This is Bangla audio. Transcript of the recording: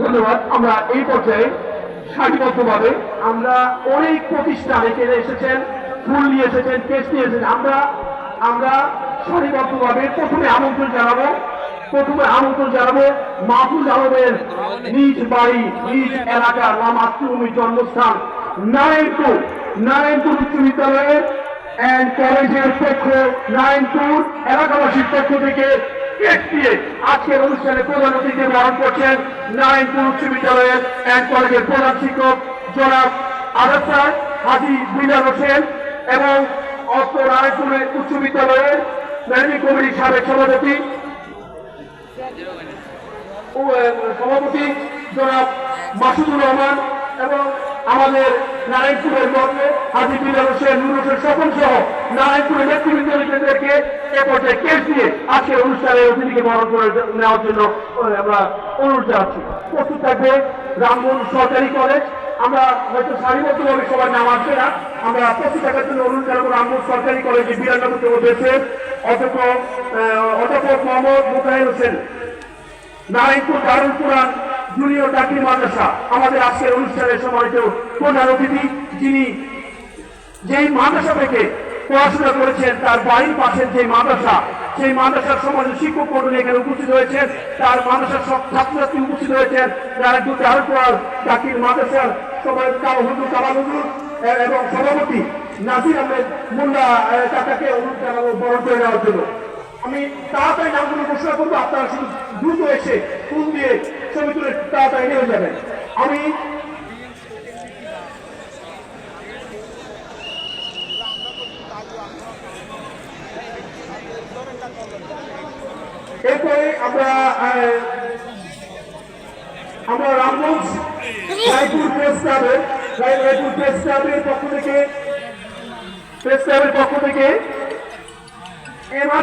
ধন্যবাদ, আমরা এই পর্যায়ে সারিবদ্ধভাবে আমরা অনেক প্রতিষ্ঠান এখানে এসেছেন, ফুল নিয়ে এসেছেন কেস নিয়ে এসেছেন। আমরা আমরা সারিবদ্ধভাবে প্রথমে আমন্ত্রণ জানাব, প্রথমে আমন্ত্রণ জানাব মাহফুজ আলমের নিজ বাড়ি, নিজ এলাকার বা মাতৃভূমি জন্মস্থান, নারায়ণপুর নারায়ণপুর উচ্চ বিদ্যালয়ের অ্যান্ড কলেজের পক্ষ, নারায়ণপুর এলাকাবাসীর পক্ষ থেকে কেক দিয়ে অনুষ্ঠানে প্রধান অতিথি বরণ করছেন নারায়ণপুর উচ্চ বিদ্যালয়ের অ্যান্ড কলেজের প্রধান শিক্ষক, জনাব হোসেন এবং অস্ত্র নারায়ণপুরের উচ্চ বিদ্যালয়ের ম্যানেজিং কমিটির সাবেক সভাপতি সভাপতি জনাব মাসুদুর রহমান এবং আমাদের নারায়ণপুরের মর্মে হাজি বিলাল হোসেন নুর হোসেন স্বপন সহ নারায়ণপুরের নেতৃবৃন্দদেরকে এ পর্যায়ে কেস দিয়ে আজকের অনুষ্ঠানে অতিথিকে বরণ করে নেওয়ার জন্য আমরা অনুরোধ জানাচ্ছি। প্রস্তুত থাকবে রামমোহন সরকারি কলেজ। আমরা হয়তো সারিবদ্ধভাবে সবার নাম আসবে না। আমরা প্রস্তুত থাকার জন্য অনুরোধ জানাব রামমোহন সরকারি কলেজে বিরানব্বই রয়েছে অধ্যাপক আহ, অধ্যাপক মোহাম্মদ মুতাহির হোসেন। নারায়ণপুর দারুল কোরআন জুনিয়র ডাকি মাদ্রাসা। আমাদের আজকের অনুষ্ঠানের সম্মানিত প্রধান অতিথি যিনি যেই মাদ্রাসা থেকে পড়াশোনা করেছেন তার বাড়ির পাশের যে মাদ্রাসা সেই মাদ্রাসার সমাজ শিক্ষক মন্ডলী এখানে উপস্থিত হয়েছেন। তার মাদ্রাসার সব ছাত্রছাত্রী উপস্থিত হয়েছেন। নারায়ণপুর দারুল কোরআন ডাকির মাদ্রাসার সবাই কাল হুজুর কামাল হুজুর এবং সভাপতি নাসির আহমেদ এ, কাকাকে অনুরোধ জানাব বরণ করে নেওয়ার জন্য। আমি তাড়াতাড়ি নামগুলো ঘোষণা করব আপনারা শুধু দ্রুত এসে ফুল দিয়ে তাড়াতাড়ি নিয়ে যাবেন আমি এরপরে আমরা আমরা রামগঞ্জ রায়পুর প্রেস ক্লাবের রায়পুর প্রেস ক্লাবের পক্ষ থেকে প্রেস ক্লাবের পক্ষ থেকে এবার